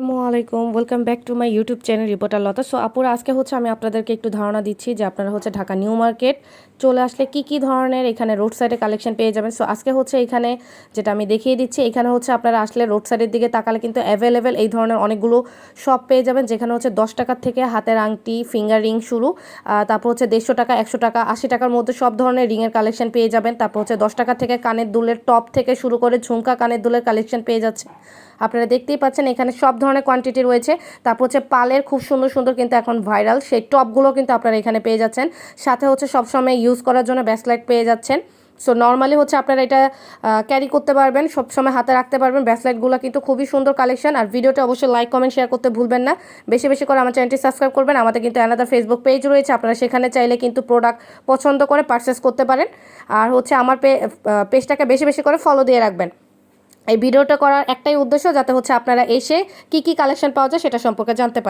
আসসালামু আলাইকুম। Welcome back to my YouTube channel reporter Lata so আপুরা, আজকে হচ্ছে আমি আপনাদেরকে একটু ধারণা দিচ্ছি যে আপনারা হচ্ছে ঢাকা নিউ মার্কেট চলে আসলে কি কি ধরনের এখানে রোড সাইডে কালেকশন পেয়ে যাবেন। সো আজকে হচ্ছে এখানে যেটা আমি দেখিয়ে দিচ্ছি, এখানে হচ্ছে আপনারা আসলে রোড সাইডের দিকে তাকালে কিন্তু অ্যাভেলেবেল এই ধরনের অনেকগুলো শপ পেয়ে যাবেন, যেখানে হচ্ছে দশ টাকার থেকে হাতের আংটি ফিঙ্গার রিং শুরু তারপর হচ্ছে দেড়শো টাকা, একশো টাকা, আশি টাকার মধ্যে সব ধরনের রিংয়ের কালেকশন পেয়ে যাবেন। তারপর হচ্ছে দশ টাকা থেকে কানের দুলের টপ থেকে শুরু করে ঝুমকা কানের দুলের কালেকশন পেয়ে যাচ্ছে। আপনারা দেখতেই পাচ্ছেন এখানে সব ধরনের কোয়ান্টিটি রয়েছে। তারপর হচ্ছে পালের খুব সুন্দর সুন্দর কিন্তু এখন ভাইরাল সেই টপগুলো কিন্তু আপনারা এখানে পেয়ে যাচ্ছেন। সাথে হচ্ছে সবসময় ইউজ করার জন্য ব্যাসলাইট পেয়ে যাচ্ছেন। সো নর্মালি হচ্ছে আপনারা এটা ক্যারি করতে পারবেন, সবসময় হাতে রাখতে পারবেন। ব্যাসলাইটগুলো কিন্তু খুবই সুন্দর কালেকশন আর ভিডিওটা অবশ্যই লাইক কমেন্ট শেয়ার করতে ভুলবেন না। বেশি বেশি করে আমার চ্যানেলটি সাবস্ক্রাইব করবেন। আমাদের কিন্তু অ্যানাদার ফেসবুক পেজ রয়েছে। আপনারা সেখানে চাইলে কিন্তু প্রোডাক্ট পছন্দ করে পারচেস করতে পারেন। আর হচ্ছে আমার পেজটাকে বেশি বেশি করে ফলো দিয়ে রাখবেন। এই ভিডিওটা করার একটাই উদ্দেশ্য যাতে হচ্ছে আপনারা এসে কি কি কালেকশন পাওয়া যায় সেটা সম্পর্কে জানতে পারেন।